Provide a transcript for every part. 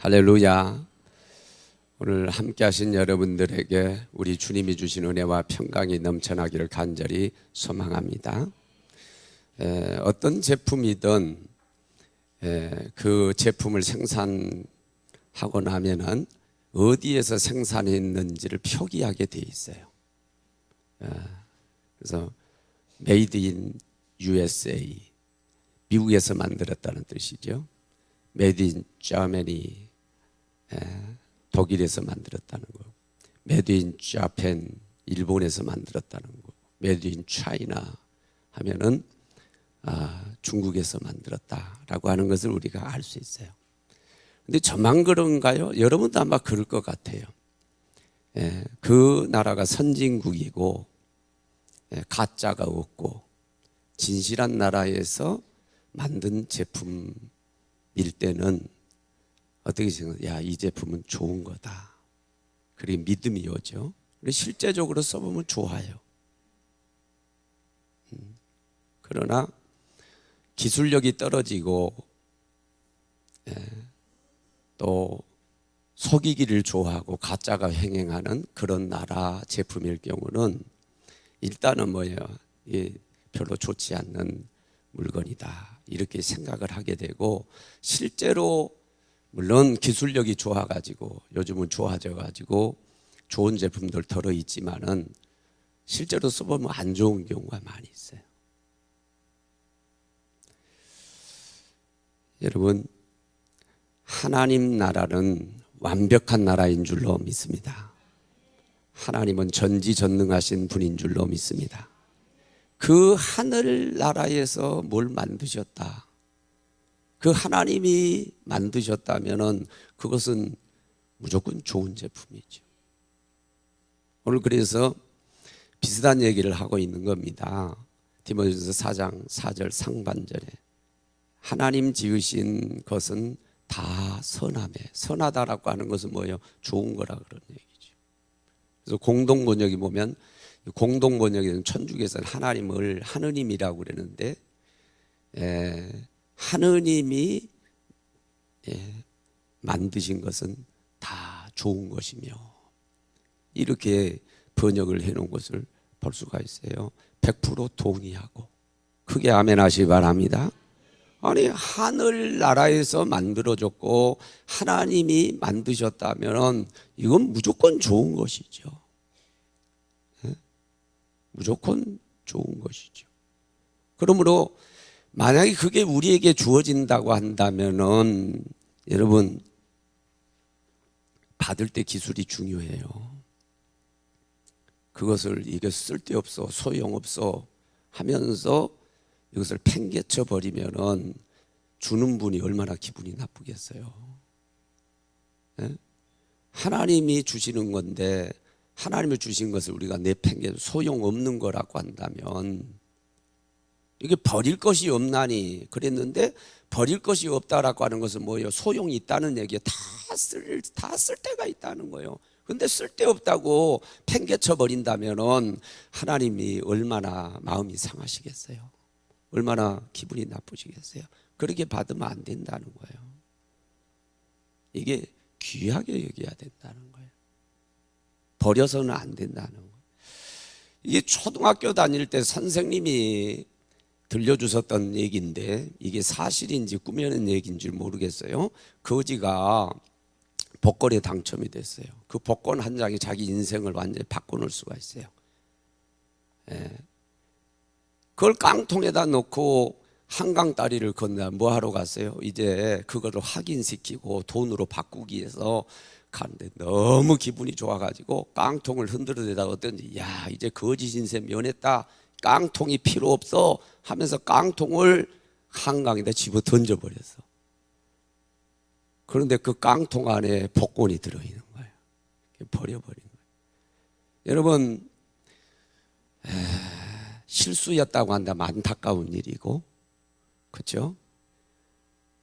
할렐루야. 오늘 함께 하신 여러분들에게 우리 주님이 주신 은혜와 평강이 넘쳐나기를 간절히 소망합니다. 에, 어떤 제품이든 에, 그 제품을 생산하고 나면은 어디에서 생산했는지를 표기하게 돼 있어요. 에, 그래서 Made in USA 미국에서 만들었다는 뜻이죠. Made in Germany 예, 독일에서 만들었다는 거. In Japan 일본에서 만들었다는 거. In China 하면은 아, 중국에서 만들었다라고 하는 것을 우리가 알 수 있어요. 근데 저만 그런가요? 여러분도 아마 그럴 것 같아요. 예, 그 나라가 선진국이고 예, 가짜가 없고 진실한 나라에서 만든 제품일 때는 어떻게 생각해요? 야, 이 제품은 좋은 거다. 그리고 믿음이 오죠. 실제적으로 써보면 좋아요. 음, 그러나 기술력이 떨어지고 예, 또 속이기를 좋아하고 가짜가 횡행하는 그런 나라 제품일 경우는 일단은 뭐예요? 이게 별로 좋지 않는 물건이다. 이렇게 생각을 하게 되고 실제로 물론 기술력이 좋아가지고 요즘은 좋아져가지고 좋은 제품들 들어 있지만은 실제로 써보면 안 좋은 경우가 많이 있어요. 여러분 하나님 나라는 완벽한 나라인 줄로 믿습니다. 하나님은 전지전능하신 분인 줄로 믿습니다. 그 하늘 나라에서 뭘 만드셨다. 그 하나님이 만드셨다면은 그것은 무조건 좋은 제품이죠. 오늘 그래서 비슷한 얘기를 하고 있는 겁니다. 디모데전서 4장 4절 상반절에 하나님 지으신 것은 다 선함에 선하다라고 하는 것은 뭐예요? 좋은 거라 그런 얘기죠. 그래서 공동 번역이 보면 공동 번역에는 천주교에서는 하나님을 하느님이라고 그러는데 에, 하느님이 예, 만드신 것은 다 좋은 것이며 이렇게 번역을 해놓은 것을 볼 수가 있어요. 100% 동의하고 크게 아멘 하시 바랍니다. 아니 하늘 나라에서 만들어졌고 하나님이 만드셨다면 이건 무조건 좋은 것이죠. 예? 무조건 좋은 것이죠. 그러므로 만약에 그게 우리에게 주어진다고 한다면은 여러분 받을 때 기술이 중요해요. 그것을 이게 쓸데없어 소용없어 하면서 이것을 팽개쳐 버리면은 주는 분이 얼마나 기분이 나쁘겠어요. 예? 하나님이 주시는 건데 하나님이 주신 것을 우리가 내팽개 소용없는 거라고 한다면 이게 버릴 것이 없나니 그랬는데 버릴 것이 없다라고 하는 것은 뭐예요? 소용이 있다는 얘기에 다쓸 다쓸 때가 있다는 거예요. 근데 쓸데없다고 팽개쳐 버린다면은 하나님이 얼마나 마음이 상하시겠어요? 얼마나 기분이 나쁘시겠어요? 그렇게 받으면 안 된다는 거예요. 이게 귀하게 여겨야 된다는 거예요. 버려서는 안 된다는 거예요. 이게 초등학교 다닐 때 선생님이 들려주셨던 얘기인데 이게 사실인지 꾸며낸 얘기인지 모르겠어요. 거지가 복권에 당첨이 됐어요. 그 복권 한 장이 자기 인생을 완전히 바꿔놓을 수가 있어요. 예. 그걸 깡통에다 놓고 한강 다리를 건너 뭐 하러 갔어요? 이제 그거를 확인시키고 돈으로 바꾸기 위해서 가는데 너무 기분이 좋아가지고 깡통을 흔들어 대다 어떤지 야 이제 거짓 인생 면했다 깡통이 필요 없어 하면서 깡통을 한강에다 집어 던져버렸어. 그런데 그 깡통 안에 복권이 들어있는 거예요. 버려버린 거예요. 여러분, 에, 실수였다고 한다면 안타까운 일이고, 그렇죠?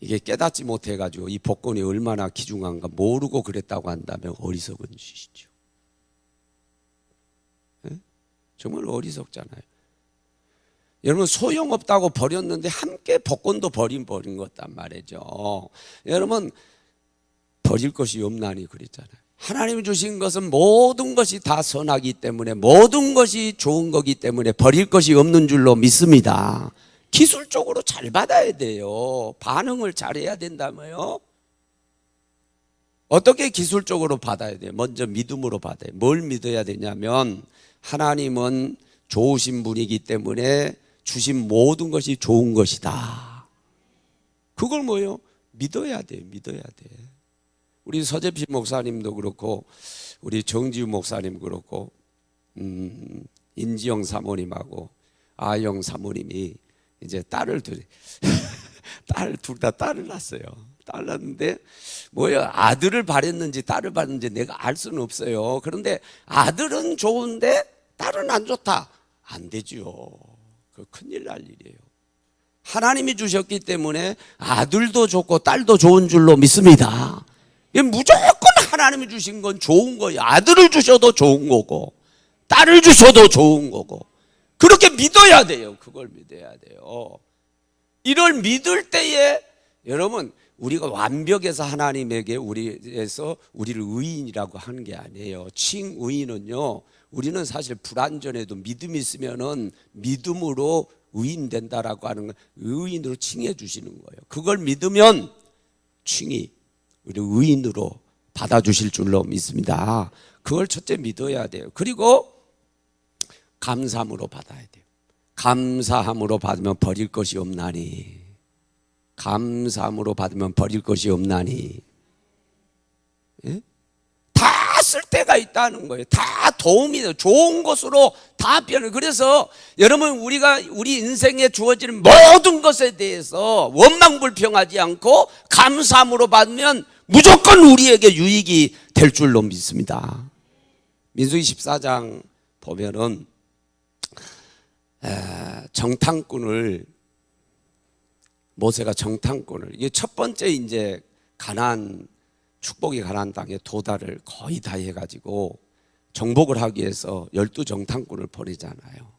이게 깨닫지 못해가지고 이 복권이 얼마나 귀중한가 모르고 그랬다고 한다면 어리석은 짓이죠. 에? 정말 어리석잖아요. 여러분 소용없다고 버렸는데 함께 복권도 버린 버린 것단 말이죠. 여러분 버릴 것이 없나니 그랬잖아요. 하나님이 주신 것은 모든 것이 다 선하기 때문에 모든 것이 좋은 거기 때문에 버릴 것이 없는 줄로 믿습니다. 기술적으로 잘 받아야 돼요. 반응을 잘해야 된다며요. 어떻게 기술적으로 받아야 돼요? 먼저 믿음으로 받아요. 뭘 믿어야 되냐면 하나님은 좋으신 분이기 때문에 주신 모든 것이 좋은 것이다. 그걸 뭐요? 믿어야 돼. 믿어야 돼. 우리 서재필 목사님도 그렇고 우리 정지우 목사님 그렇고 음, 인지영 사모님하고 아영 사모님이 이제 딸을 둘 딸 둘 다 딸을 낳았어요. 딸 낳았는데 뭐야 아들을 바랬는지 딸을 바랬는지 내가 알 수는 없어요. 그런데 아들은 좋은데 딸은 안 좋다. 안 되지요. 그 큰일 날 일이에요. 하나님이 주셨기 때문에 아들도 좋고 딸도 좋은 줄로 믿습니다. 무조건 하나님이 주신 건 좋은 거예요. 아들을 주셔도 좋은 거고, 딸을 주셔도 좋은 거고. 그렇게 믿어야 돼요. 그걸 믿어야 돼요. 이걸 믿을 때에 여러분 우리가 완벽해서 하나님에게 우리에서 우리를 의인이라고 하는 게 아니에요. 칭의인은요. 우리는 사실 불완전해도 믿음이 있으면은 믿음으로 의인 된다라고 하는 건 의인으로 칭해 주시는 거예요. 그걸 믿으면 칭이 우리 의인으로 받아 주실 줄로 믿습니다. 그걸 첫째 믿어야 돼요. 그리고 감사함으로 받아야 돼요. 감사함으로 받으면 버릴 것이 없나니. 감사함으로 받으면 버릴 것이 없나니. 예? 때가 있다는 거예요. 다 도움이 돼요. 좋은 것으로 다 변해. 그래서 여러분 우리가 우리 인생에 주어지는 모든 것에 대해서 원망 불평하지 않고 감사함으로 받으면 무조건 우리에게 유익이 될 줄로 믿습니다. 민수기 14장 보면은 에, 정탐꾼을 모세가 정탐꾼을 이게 첫 번째 이제 가난 축복이 가난 땅에 도달을 거의 다 해가지고 정복을 하기 위해서 열두 정탐꾼을 보내잖아요.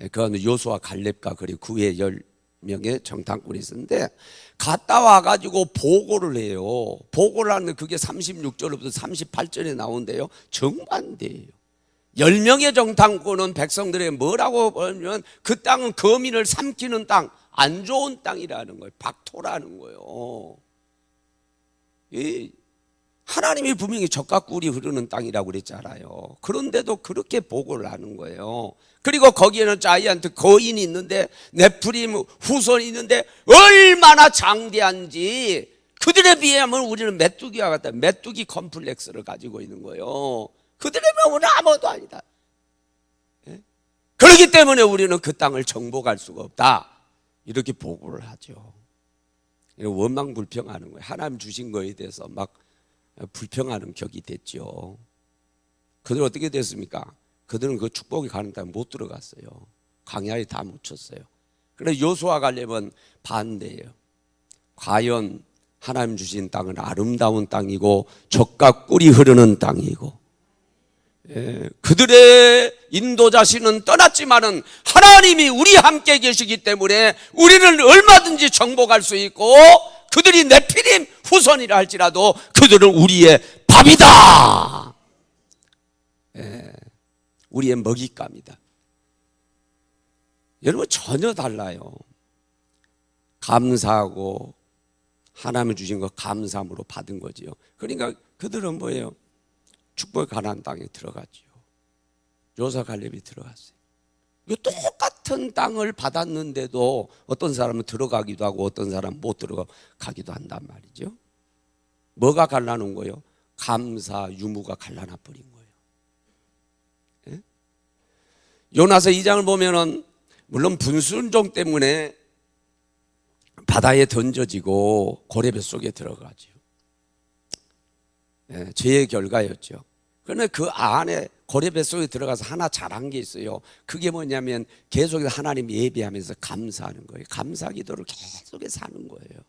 예, 그건 요수와 갈렙과 그리고 그 외에 열 명의 정탐꾼이 있었는데 갔다 와가지고 보고를 해요. 보고를 하는데 그게 36절부터 38절에 나오는데요. 정반대예요. 열 명의 정탐꾼은 백성들에게 뭐라고 보면 그 땅은 거민을 삼키는 땅, 안 좋은 땅이라는 거예요. 박토라는 거예요. 이 하나님이 분명히 적과 꿀이 흐르는 땅이라고 그랬잖아요. 그런데도 그렇게 보고를 하는 거예요. 그리고 거기에는 자이언트 거인이 있는데 네프림 후손이 있는데 얼마나 장대한지 그들에 비하면 우리는 메뚜기와 같다. 메뚜기 컴플렉스를 가지고 있는 거예요. 그들에 비하면 아무도 아니다. 예? 그렇기 때문에 우리는 그 땅을 정복할 수가 없다. 이렇게 보고를 하죠. 원망 불평하는 거예요. 하나님 주신 거에 대해서 막 불평하는 격이 됐죠. 그들 어떻게 됐습니까? 그들은 그 축복이 가는 땅에 못 들어갔어요. 광야에 다 묻혔어요. 그래서 요수와 갈렙은 반대예요. 과연 하나님 주신 땅은 아름다운 땅이고 적과 꿀이 흐르는 땅이고 예, 그들의 인도자신은 떠났지만은 하나님이 우리 함께 계시기 때문에 우리는 얼마든지 정복할 수 있고 그들이 네피림 후손이라 할지라도 그들은 우리의 밥이다. 예, 우리의 먹잇감이다. 여러분 전혀 달라요. 감사하고 하나님 주신 거 감사함으로 받은 거지요. 그러니까 그들은 뭐예요? 축복의 가나안 땅에 들어갔지요. 요사 갈렙이 들어갔어요. 이 똑같은 땅을 받았는데도 어떤 사람은 들어가기도 하고 어떤 사람은 못 들어가기도 한단 말이죠. 뭐가 갈라놓은 거예요? 감사 유무가 갈라놔 버린 거예요. 예? 요나서 2장을 보면은 물론 분순종 때문에 바다에 던져지고 고래배 속에 들어가죠. 예, 죄의 결과였죠. 그런데 그 안에 고래배 속에 들어가서 하나 잘한 게 있어요. 그게 뭐냐면 계속 하나님 예배하면서 감사하는 거예요. 감사 기도를 계속해서 하는 거예요.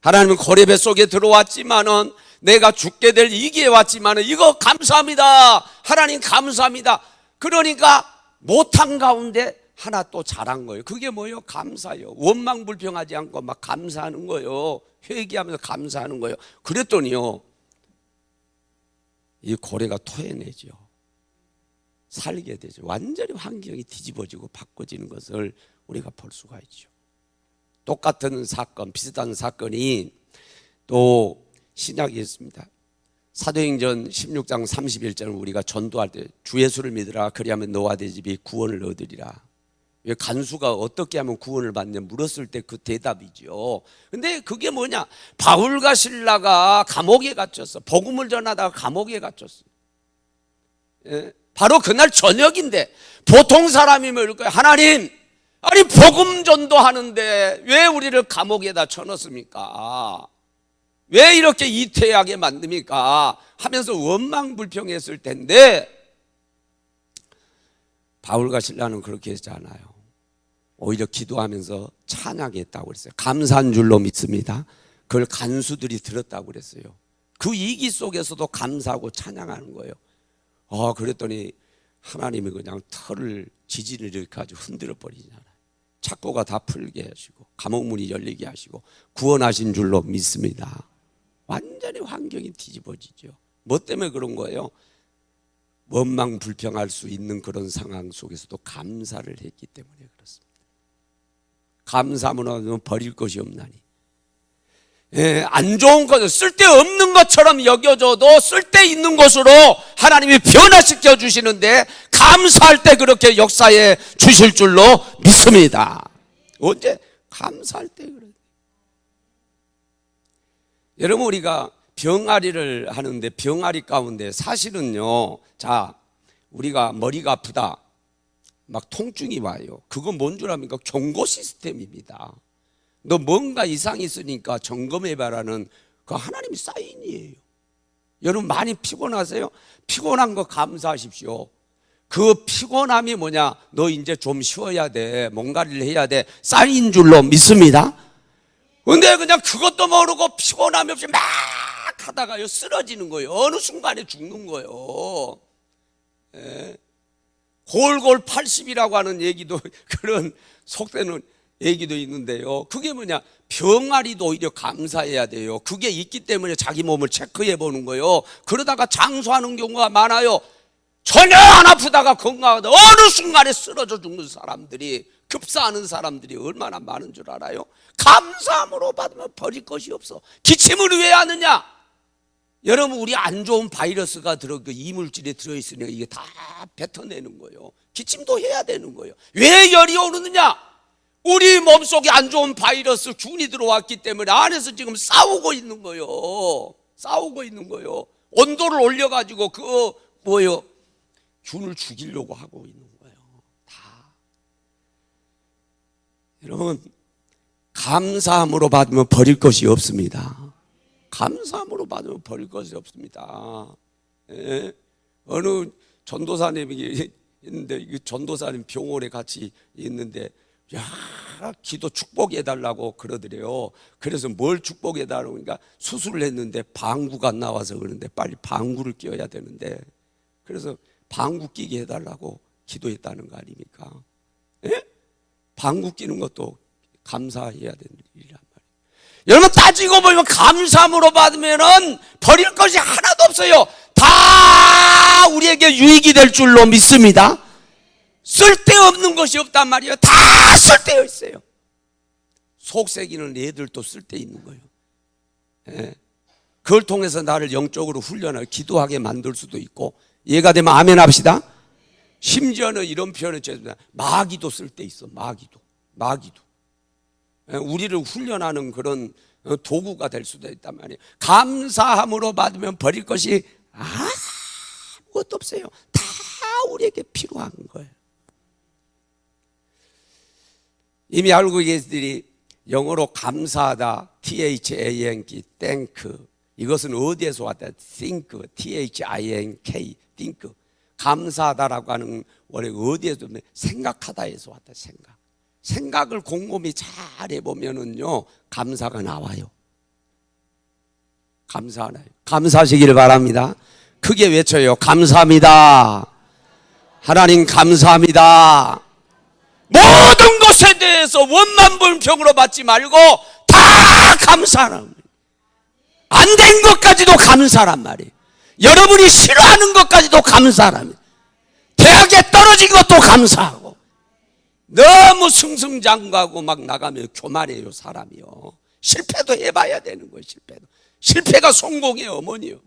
하나님은 고래배 속에 들어왔지만은 내가 죽게 될 이기에 왔지만은 이거 감사합니다. 하나님 감사합니다. 그러니까 못한 가운데 하나 또 잘한 거예요. 그게 뭐예요? 감사요. 원망 불평하지 않고 막 감사하는 거예요. 회개하면서 감사하는 거예요. 그랬더니요. 이 고래가 토해내죠. 살게 되죠. 완전히 환경이 뒤집어지고 바꿔지는 것을 우리가 볼 수가 있죠. 똑같은 사건, 비슷한 사건이 또 신약에 있습니다. 사도행전 16장 31절은 우리가 전도할 때 주 예수를 믿으라 그리하면 너와 내 집이 구원을 얻으리라. 왜 간수가 어떻게 하면 구원을 받냐 물었을 때 그 대답이죠. 근데 그게 뭐냐? 바울과 신라가 감옥에 갇혔어. 복음을 전하다가 감옥에 갇혔어. 예, 바로 그날 저녁인데 보통 사람이면 이럴 거예요. 하나님, 아니 복음 전도하는데 왜 우리를 감옥에다 쳐넣습니까? 왜 이렇게 이태하게 만듭니까? 하면서 원망 불평했을 텐데 바울과 신라는 그렇게 했지 않아요. 오히려 기도하면서 찬양했다고 그랬어요. 감사한 줄로 믿습니다. 그걸 간수들이 들었다고 그랬어요. 그 이기 속에서도 감사하고 찬양하는 거예요. 아, 그랬더니 하나님이 그냥 털을 지진을 이렇게 아주 흔들어 버리잖아요. 착고가 다 풀게 하시고 감옥 문이 열리게 하시고 구원하신 줄로 믿습니다. 완전히 환경이 뒤집어지죠. 뭐 때문에 그런 거예요? 원망 불평할 수 있는 그런 상황 속에서도 감사를 했기 때문에 그렇습니다. 감사하면 버릴 것이 없나니. 예, 안 좋은 것을 쓸데없는 것처럼 여겨져도 쓸데있는 것으로 하나님이 변화시켜 주시는데 감사할 때 그렇게 역사에 주실 줄로 믿습니다. 언제? 감사할 때 그래. 여러분 우리가 병아리를 하는데 병아리 가운데 사실은요. 자, 우리가 머리가 아프다. 막 통증이 와요. 그건 뭔 줄 압니까? 경고 시스템입니다. 너 뭔가 이상이 있으니까 점검해봐라는 그 하나님의 사인이에요. 여러분 많이 피곤하세요? 피곤한 거 감사하십시오. 그 피곤함이 뭐냐? 너 이제 좀 쉬어야 돼. 뭔가를 해야 돼. 사인 줄로 믿습니다. 근데 그냥 그것도 모르고 피곤함이 없이 막 하다가요 쓰러지는 거예요. 어느 순간에 죽는 거예요. 예. 골골 80이라고 하는 얘기도 그런 속되는 얘기도 있는데요. 그게 뭐냐? 병아리도 오히려 감사해야 돼요. 그게 있기 때문에 자기 몸을 체크해 보는 거예요. 그러다가 장수하는 경우가 많아요. 전혀 안 아프다가 건강하다 어느 순간에 쓰러져 죽는 사람들이 급사하는 사람들이 얼마나 많은 줄 알아요? 감사함으로 받으면 버릴 것이 없어. 기침을 왜 하느냐? 여러분 우리 안 좋은 바이러스가 들어 그 이물질에 들어 있으니까 이게 다 뱉어내는 거예요. 기침도 해야 되는 거예요. 왜 열이 오르느냐? 우리 몸속에 안 좋은 바이러스 균이 들어왔기 때문에 안에서 지금 싸우고 있는 거예요. 싸우고 있는 거예요. 온도를 올려 가지고 그 뭐예요? 균을 죽이려고 하고 있는 거예요. 다. 여러분 감사함으로 받으면 버릴 것이 없습니다. 감사함으로 받으면 버릴 것이 없습니다. 예? 어느 전도사님이 있는데 이 전도사님 병원에 같이 있는데 야 기도 축복해 달라고 그러더래요. 그래서 뭘 축복해 달라고 그러니까 수술을 했는데 방구가 나와서 그러는데 빨리 방구를 끼워야 되는데 그래서 방구 끼게 해달라고 기도했다는 거 아닙니까? 예? 방구 끼는 것도 감사해야 되는 일이란 말이에요. 여러분 따지고 보면 감사함으로 받으면은 버릴 것이 하나도 없어요. 다 우리에게 유익이 될 줄로 믿습니다. 쓸데없는 것이 없단 말이에요. 다 쓸데가 있어요. 속색이는 애들도 쓸데 있는 거예요. 예. 그걸 통해서 나를 영적으로 훈련을 기도하게 만들 수도 있고 얘가 되면 아멘 합시다. 심지어는 이런 표현을 죄송합니다. 마귀도 쓸데 있어. 마귀도. 마귀도. 예, 우리를 훈련하는 그런 어, 도구가 될 수도 있단 말이에요. 감사함으로 받으면 버릴 것이 아무것도 없어요. 다 우리에게 필요한 거예요. 이미 알고 계시들이 영어로 감사하다, T-H-A-N-K, thank. 이것은 어디에서 왔다? think, T-H-I-N-K, think. 감사하다라고 하는 원래 어디에서 생각하다에서 왔다, 생각. 생각을 곰곰이 잘 해보면은요, 감사가 나와요. 감사하나요? 감사하시기를 바랍니다. 크게 외쳐요. 감사합니다. 하나님 감사합니다. 모든 것에 대해서 원만불평으로 받지 말고 다 감사하는. 안 된 것까지도 감사란 말이에요. 여러분이 싫어하는 것까지도 감사랍니다. 대학에 떨어진 것도 감사하고 너무 승승장구하고 막 나가면 교만해요 사람이요. 실패도 해봐야 되는 거예요 실패도. 실패가 성공의 어머니요.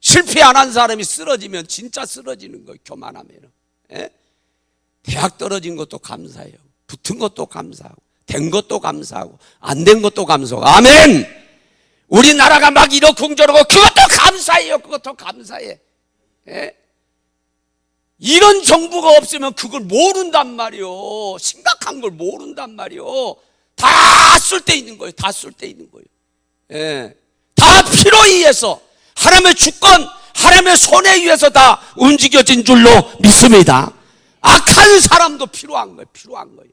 실패 안 한 사람이 쓰러지면 진짜 쓰러지는 거예요 교만하면. 예? 대학 떨어진 것도 감사해요. 붙은 것도 감사하고 된 것도 감사하고 안 된 것도 감사하고 아멘. 우리나라가 막 이러쿵저러고 그것도 감사해요. 그것도 감사해. 예? 이런 정부가 없으면 그걸 모른단 말이요. 심각한 걸 모른단 말이요. 다쓸데 있는 거예요. 다쓸데 있는 거예요. 예. 다 필요에 의해서 하나님의 주권, 하나님의 손에 의해서 다 움직여진 줄로 믿습니다. 악한 사람도 필요한 거예요. 필요한 거예요.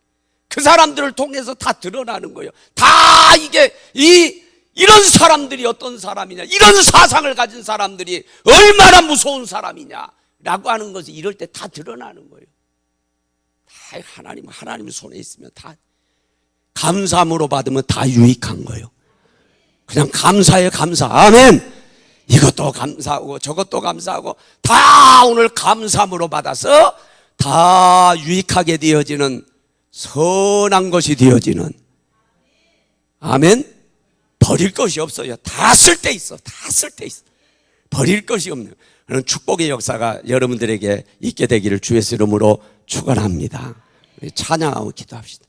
그 사람들을 통해서 다 드러나는 거예요. 다 이게 이 이런 사람들이 어떤 사람이냐, 이런 사상을 가진 사람들이 얼마나 무서운 사람이냐 라고 하는 것이 이럴 때 다 드러나는 거예요. 다 하나님 하나님 손에 있으면 다 감사함으로 받으면 다 유익한 거예요. 그냥 감사해 감사. 아멘. 이것도 감사하고 저것도 감사하고 다 오늘 감사함으로 받아서 다 유익하게 되어지는 선한 것이 되어지는 아멘. 버릴 것이 없어요. 다 쓸 데 있어. 다 쓸 데 있어. 버릴 것이 없는 그런 축복의 역사가 여러분들에게 있게 되기를 주의 이름으로 축원합니다. 찬양하고 기도합시다.